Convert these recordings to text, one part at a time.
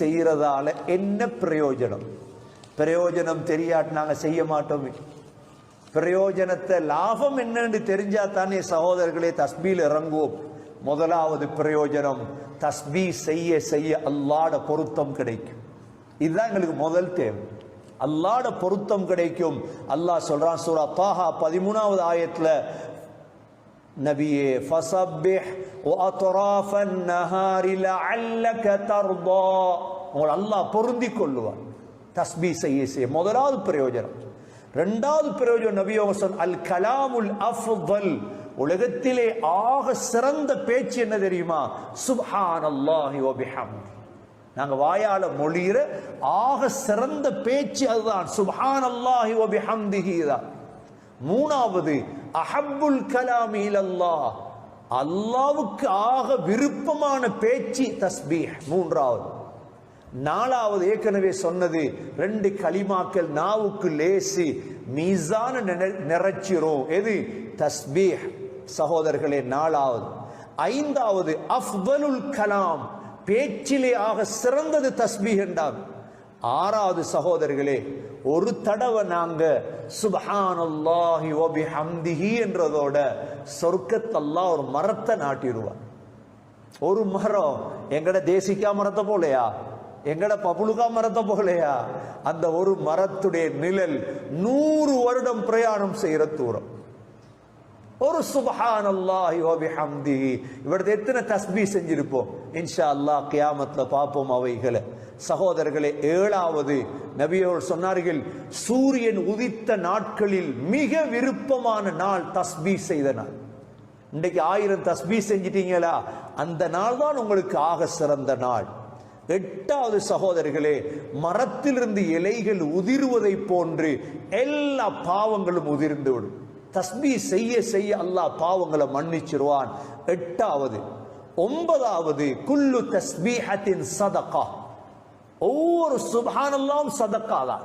செய்யறதால என்ன பிரயோஜனம்? பிரயோஜனம் தெரியாட்டு நாங்க செய்ய மாட்டோமே. பிரயோஜனத்தை லாபம் என்னன்னு தெரிஞ்சா தானே சகோதரர்களே தஸ்பீல் இறங்குவோம். முதலாவது பிரயோஜனம் தஸ்பீ செய்ய செய்ய அல்லாட பொருத்தம் கிடைக்கும். இதுதான் எங்களுக்கு முதல் தேவை. அல்லாட பொருத்தம் கிடைக்கும். அல்லாஹ் சொல்றான் சூரா தாஹா பதிமூணாவது ஆயத்துல நபியே ஃபசப்பிஹ் அத்ராஃபன் நஹாரில அல்லக தர்தா. உங்களை அல்லாஹ் பொருந்தி கொள்ளுவார் தஸ்பி செய்ய செய்ய. முதலாவது பிரயோஜனம். ரெண்டாவது பிரயோஜனம் நபியோகசன் அல் கலாமுல் அஃபல் உலகத்திலே ஆக சிறந்த பேச்சு என்ன தெரியுமா? சுப்ஹான் அல்லாஹி ஒபிஹம் நாங்கள் வாயால் மொழிகிற ஆக சிறந்த பேச்சு அதுதான். சுப்ஹான் அல்லாஹி ஒபிஹம்திஹி தான். மூணாவது அஹப்புல் கலாமி இலல்லாஹ். அல்லாவுக்கு ஆக விருப்பமான பேச்சு தஸ்பீஹ். மூன்றாவது. நாலாவது ஏற்கனவே சொன்னது ரெண்டு களிமாக்கள் நாவுக்கு லேசு மீசான நிறைச்சிரும். எது? தஸ்பீஹ். சகோதரர்களே நாலாவது. ஐந்தாவது அஃபலுல் கலாம். பேச்சிலே ஆக சிறந்தது தஸ்பீஹ் என்றார். ஆறாவது சகோதரர்களே ஒரு தடவை நாங்க சுபஹானல்லாஹி வபிஹம்திஹி என்றதோட சொர்க்கத்தெல்லாம் ஒரு மரத்தை நாட்டிடுவார் ஒரு மரம் எங்கட தேசிக்கா மரத்தை போலையா? எங்கட பப்புளுக்கா மரத்தை போலையா? அந்த ஒரு மரத்துடைய நிழல் நூறு வருடம் பிரயாணம் செய்யற தூரம். ஒரு சுபஹான் அல்லாஹி வபிஹம்தி இவரது எத்தனை தஸ்பீ செஞ்சிருப்போம் இன்ஷா அல்லாஹ் கியாமத்தில் பார்ப்போம் அவைகளை சகோதரர்களே ஏழாவது நபியோர் சொன்னார்கள் சூரியன் உதித்த நாட்களில் மிக விருப்பமான நாள் தஸ்பீ செய்த நாள் இன்றைக்கு ஆயிரம் தஸ்பீ செஞ்சிட்டீங்களா அந்த நாள் தான் உங்களுக்கு ஆக சிறந்த நாள் எட்டாவது சகோதரர்களே மரத்திலிருந்து இலைகள் உதிர்வதை போன்று எல்லா பாவங்களும் உதிர்ந்து விடும் தஸ்பீ செய்ய செய்ய அல்லாஹ் பாவங்களை மன்னிச்சிருவான். எட்டாவது ஒன்பதாவது குல்லு தஸ்பீஹத்தின் சதக்கா. ஒவ்வொரு சுபானெல்லாம் சதக்கா தான்.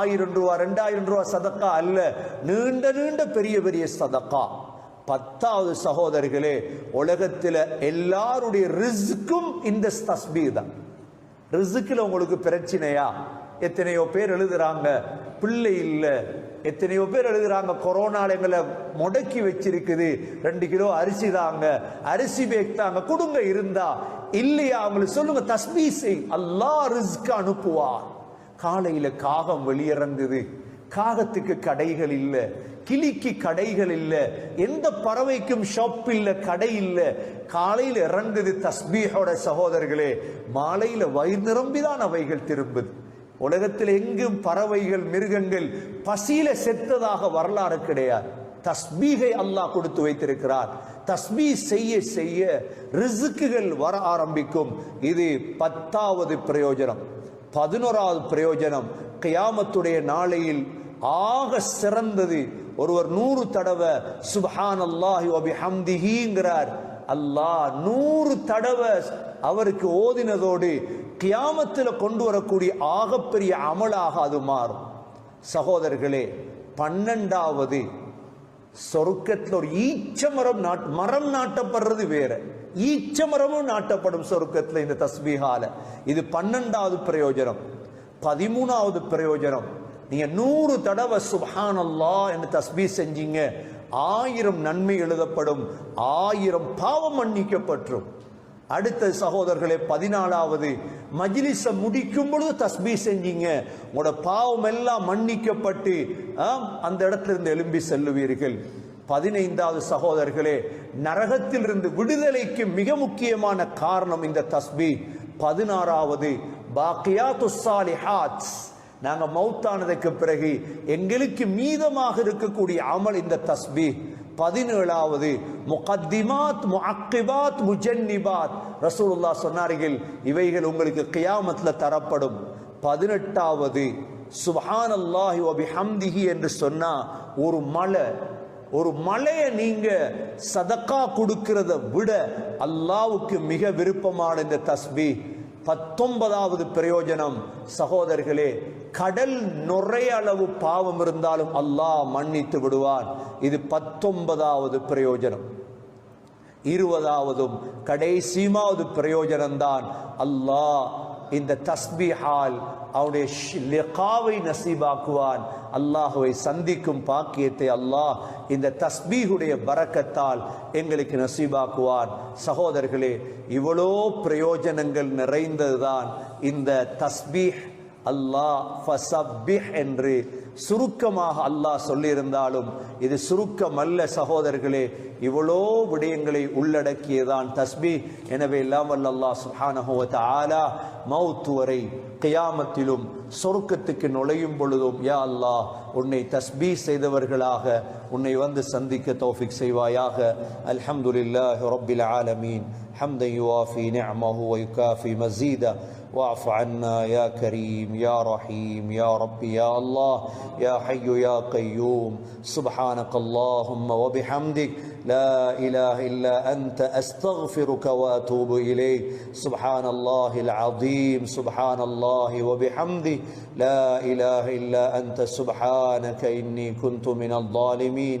ஆயிரம் ரூபா ரெண்டாயிரம் ரூபா சதக்கா அல்ல. நீண்ட நீண்ட பெரிய பெரிய சதக்கா. பத்தாவது சகோதரர்களே உலகத்தில் எல்லாருடைய ரிஸ்க்கும் இந்த தஸ்பீர் தான். ரிஸ்கில் உங்களுக்கு பிரச்சனையா? எத்தனையோ பேர் எழுதுறாங்க பிள்ளை இல்லை எத்தனையோ பேர் எழுதுறாங்க கொரோனால எங்களை முடக்கி வச்சிருக்குது. ரெண்டு கிலோ அரிசி தாங்க. அரிசி பேக் தாங்க. கொடுங்க இருந்தா. இல்லையா அவங்களுக்கு சொல்லுங்க தஸ்பீ செய். அல்லாஹ் ரிஸ்க் அனுப்புவார் காலையில காகம் வெளியிறங்குது. காகத்துக்கு கடைகள் இல்லை. கிளிக்கு கடைகள் இல்லை. எந்த பறவைக்கும் ஷாப் இல்லை கடை இல்லை. காலையில் இறங்குது தஸ்பீஹோட சகோதரர்களே. மாலையில் வயிறு நிரம்பிதான் அவைகள் திரும்புது. உலகத்தில் எங்கும் பறவைகள் மிருகங்கள் பசியில செத்ததாக வரலாறு கிடையாது. தஸ்பீகை அல்லாஹ் கொடுத்து வைத்திருக்கிறார். தஸ்பீ செய்ய செய்ய ரிசுக்குகள் வர ஆரம்பிக்கும். இது பத்தாவது பிரயோஜனம். பதினோராவது பிரயோஜனம் கியாமத்துடைய நாளையில் ஆக சிறந்தது. ஒருவர் நூறு தடவை சுபஹான் அல்லாஹி அபிஹம்திஹிங்கிறார் அல்லாஹ் நூறு தடவை அவருக்கு ஓதினதோடு கியாமத்தில் கொண்டு வரக்கூடிய ஆகப்பெரிய அமலாக அது மாறும். சகோதரர்களே பன்னெண்டாவது சொருக்கத்தில் ஒரு ஈச்ச மரம் நாட் மரம் நாட்டப்படுறது வேற. ஈச்ச மரமும் நாட்டப்படும் சொருக்கத்தில் இந்த தஸ்பீகால இது பன்னெண்டாவது பிரயோஜனம். பதிமூணாவது பிரயோஜனம். நீங்க நூறு தடவை சுஹானல்லா என்று தஸ்பீ செஞ்சீங்க. ஆயிரம் நன்மை எழுதப்படும். ஆயிரம் பாவம் மன்னிக்கப்பட்டும் அடுத்த சகோதரர்களே பதினாலாவது மஜ்லிஸ முடிக்கும் பொழுது தஸ்பீ செஞ்சீங்க. உங்களோட பாவம் எல்லாம் மன்னிக்கப்பட்டு அந்த இடத்துல இருந்து எழும்பி செல்லுவீர்கள். பதினைந்தாவது சகோதரர்களே நரகத்திலிருந்து விடுதலைக்கு மிக முக்கியமான காரணம் இந்த தஸ்பி பதினாறாவது பாக்கியாத்து சாலிஹாத். நாங்கள் மௌத்தானதுக்கு பிறகு எங்களுக்கு மீதமாக இருக்கக்கூடிய அமல் இந்த தஸ்பி பதினேழாவது முகத்திமாத் முஅக்கிபாத் முஜன்னிபாத். ரசூலுல்லா சொன்னார்கள் இவைகள் உங்களுக்கு கியாமத்தில் தரப்படும். பதினெட்டாவது சுப்ஹானல்லாஹி வ பிஹம்திஹி என்று சொன்னால் ஒரு மலை ஒரு மலையை நீங்க சதக்கா கொடுக்கிறத விட அல்லாவுக்கு மிக விருப்பமான இந்த தஸ்பி. பத்தொன்பதாவது பிரயோஜனம் சகோதரர்களே கடல் நுரைய அளவு பாவம் இருந்தாலும் அல்லாஹ் மன்னித்து விடுவார். இது பத்தொன்பதாவது பிரயோஜனம். இருபதாவதும் கடைசியுமாவது பிரயோஜனம்தான் அல்லாஹ் இந்த தஸ்பிஹால் அவனுடைய லிகாவை நசீபாக்குவான். அல்லாஹுவை சந்திக்கும் பாக்கியத்தை அல்லாஹ் இந்த தஸ்பீகுடைய பரக்கத்தால் எங்களுக்கு நசீபாக்குவான். சகோதரர்களே இவ்வளோ பிரயோஜனங்கள் நிறைந்ததுதான் இந்த தஸ்பீஹ் அல்லாஹ் ஃபசப்பிஹ் என்று சுருக்கமாக அல்லாஹ் சொல்லியிருந்தாலும் இது சுருக்கம் அல்ல சகோதரர்களே இவ்வளோ விடயங்களை உள்ளடக்கியதான் தஸ்பீ. எனவே எல்லாம் வல்ல அல்லாஹ் சுப்ஹானஹு ஆலா மவுத்து வரை கியாமத்திலும் சொருக்கத்துக்கு நுழையும் பொழுதும் யா அல்லாஹ் உன்னை தஸ்பீ செய்தவர்களாக உன்னை வந்து சந்திக்க தௌஃபிக் செய்வாயாக. அல்ஹம்துலில்லாஹி ரப்பில் ஆலமீன். حمدا يوافي نعمه ويكافي مزيدا واعف عنا يا كريم يا رحيم يا رب يا الله يا حي يا قيوم. سبحانك اللهم وبحمدك. لا إله إلا أنت أستغفرك وأتوب إليك. سبحان الله العظيم سبحان الله وبحمده. لا إله إلا أنت سبحانك إني كنت من الظالمين.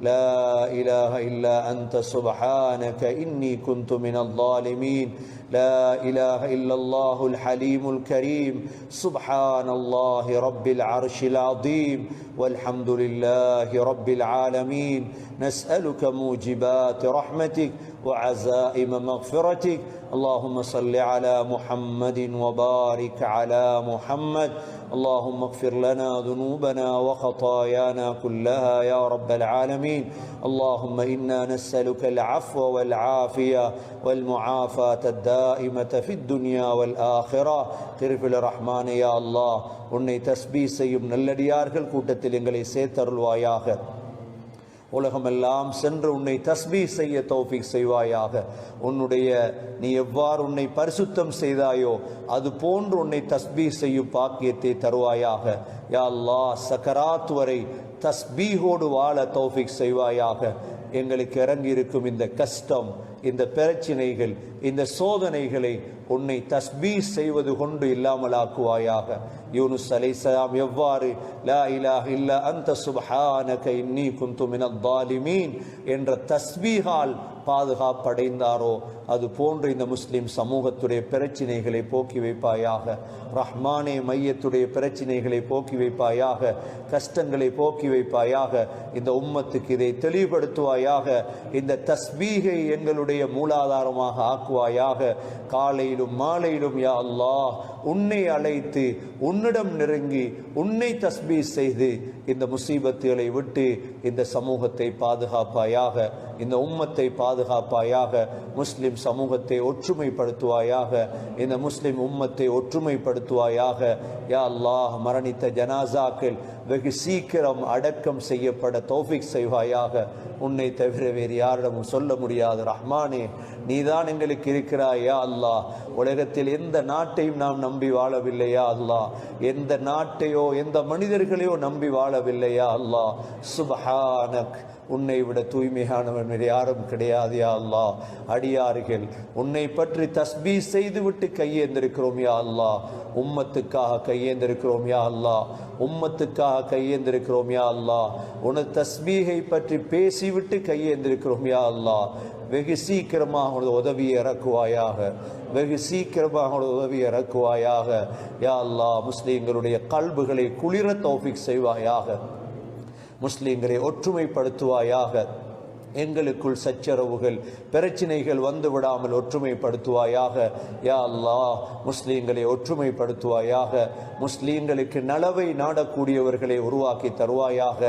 لا إله إلا أنت سبحانك إني كنت من الظالمين. لا إله إلا الله الحليم الكريم. سبحان الله رب العرش العظيم. والحمد لله رب العالمين. نسألك موجبات رحمتك وعزائم مغفرتك. اللهم صل على محمد وبارك على محمد. اللهم اغفر لنا ذنوبنا وخطايانا كلها يا رب العالمين اللهم انا نسالك العفو والعافيه والمعافاه الدائمه في الدنيا والاخره கிருபில ரஹ்மானே யா அல்லாஹ் உன்னை தஸ்பீ செய்யும் நல்லடியார்கள் கூட்டத்தில் எங்களை சேர்த்தருள்வாயாக உலகமெல்லாம் சென்று உன்னை தஸ்பி செய்ய தௌஃபிக் செய்வாயாக. உன்னுடைய நீ எவ்வாறு உன்னை பரிசுத்தம் செய்தாயோ அது போன்று உன்னை தஸ்பி செய்யும் பாக்கியத்தை தருவாயாக. யா அல்லாஹ் சக்கராத் வரை தஸ்பீஹோடு வாழ தௌஃபிக் செய்வாயாக. எங்களுக்கு இறங்கி இருக்கும் இந்த கஷ்டம் இந்த பிரச்சினைகள் இந்த சோதனைகளை உன்னை தஸ்பீ செய்வது கொண்டு இல்லாமலாக்குவாயாக. யூனுஸ் அலைசலாம் எவ்வாறு லா இலா இல்ல அந்த சுபஹானக இன்னி குந்து மினத்தாலிமீன் என்ற தஸ்பீகால் பாதுகாப்படைந்தாரோ அது போன்று இந்த முஸ்லிம் சமூகத்துடைய பிரச்சினைகளை போக்கி வைப்பாயாக. ரஹ்மானே மையத்துடைய பிரச்சினைகளை போக்கி வைப்பாயாக. கஷ்டங்களை போக்கி வைப்பாயாக. இந்த உம்மத்துக்கு இதை தெளிவுபடுத்துவாயாக. இந்த தஸ்பீகை எங்களுடைய மூலாதாரமாக ஆக்குவாயாக. காலையிலும் மாலையிலும் யா அல்லாஹ் உன்னை அழைத்து உன்னிடம் நெருங்கி உன்னை தஸ்பீ செய்து இந்த முசீபத்துகளை விட்டு இந்த சமூகத்தை பாதுகாப்பாயாக இந்த உம்மத்தை பாதுகாப்பாயாக முஸ்லிம் சமூகத்தை ஒற்றுமைப்படுத்துவாயாக இந்த முஸ்லிம் உம்மத்தை ஒற்றுமைப்படுத்துவாயாக. யா அல்லாஹ் மரணித்த ஜனாசாக்கள் வெகு சீக்கிரம் அடக்கம் செய்யப்பட தோஃபிக் செய்வாயாக. உன்னை தவிர வேறு யாரிடமும் சொல்ல முடியாது. ரஹ்மானே நீதான் எங்களுக்கு இருக்கிறாய். யா அல்லாஹ் உலகத்தில் எந்த நாட்டையும் நாம் நம் நம்பி வாழவில்லையா அல்லாஹ்? எந்த நாட்டையோ எந்த மனிதர்களையோ நம்பி வாழவில்லையா அல்லாஹ்? சுபஹானக் உன்னை விட தூய்மையானவன் யாரும் கிடையாது யா அல்லாஹ். அடியார்கள் உன்னை பற்றி தஸ்பீ செய்துவிட்டு கையேந்திருக்கிறோம் யா அல்லாஹ். உம்மத்துக்காக கையேந்திருக்கிறோம் யா அல்லாஹ். உம்மத்துக்காக கையேந்திருக்கிறோம் யா அல்லா உனது தஸ்பீகை பற்றி பேசிவிட்டு கையேந்திருக்கிறோம் யா அல்லாஹ். வெகு சீக்கிரமாக உனது உதவியை இறக்குவாயாக. வெகு சீக்கிரமாக உனது உதவியை இறக்குவாயாக. யா அல்லா முஸ்லீம்களுடைய கல்புகளை குளிர தௌஃபிக் செய்வாயாக. முஸ்லீம்களை ஒற்றுமைப்படுத்துவாயாக. எங்களுக்குள் சச்சரவுகள் பிரச்சினைகள் வந்து விடாமல் ஒற்றுமைப்படுத்துவாயாக. யா அல்லா முஸ்லீம்களை ஒற்றுமைப்படுத்துவாயாக. முஸ்லீம்களுக்கு நலவை நாடக்கூடியவர்களை உருவாக்கி தருவாயாக.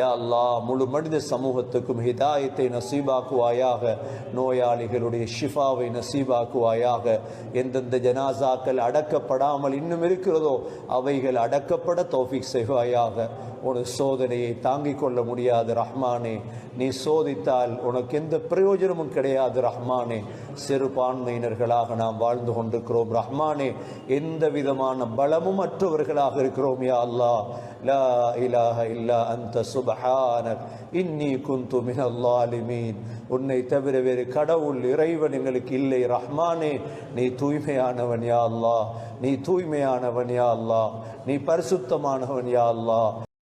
யா அல்லா முழு மனித சமூகத்துக்கும் ஹிதாயத்தை நசீபாக்குவாயாக. நோயாளிகளுடைய ஷிஃபாவை நசீபாக்குவாயாக. எந்தெந்த ஜனாசாக்கள் அடக்கப்படாமல் இன்னும் இருக்கிறதோ அவைகள் அடக்கப்பட தோஃபிக் செய்வாயாக. ஒரு சோதனையை தாங்கிக் கொள்ள முடியாது ரஹ்மானே. நீ சோதித்தால் உனக்கு எந்த பிரயோஜனமும் கிடையாது ரஹ்மானே. சிறுபான்மையினர்களாக நாம் வாழ்ந்து கொண்டிருக்கிறோம் ரஹ்மானே. எந்த விதமான பலமும் அற்றவர்களாக இருக்கிறோம் யா அல்லாஹ். லா இலாஹ இல்லா அந்த சுபஹானக். இன்னி குந்து மினல்லாலிமீன் உன்னை தவிர வேறு கடவுள் இறைவன் எங்களுக்கு இல்லை ரஹ்மானே. நீ தூய்மையானவன் யா அல்லாஹ். நீ தூய்மையானவன் யா அல்லாஹ். நீ பரிசுத்தமானவன் யா அல்லாஹ்.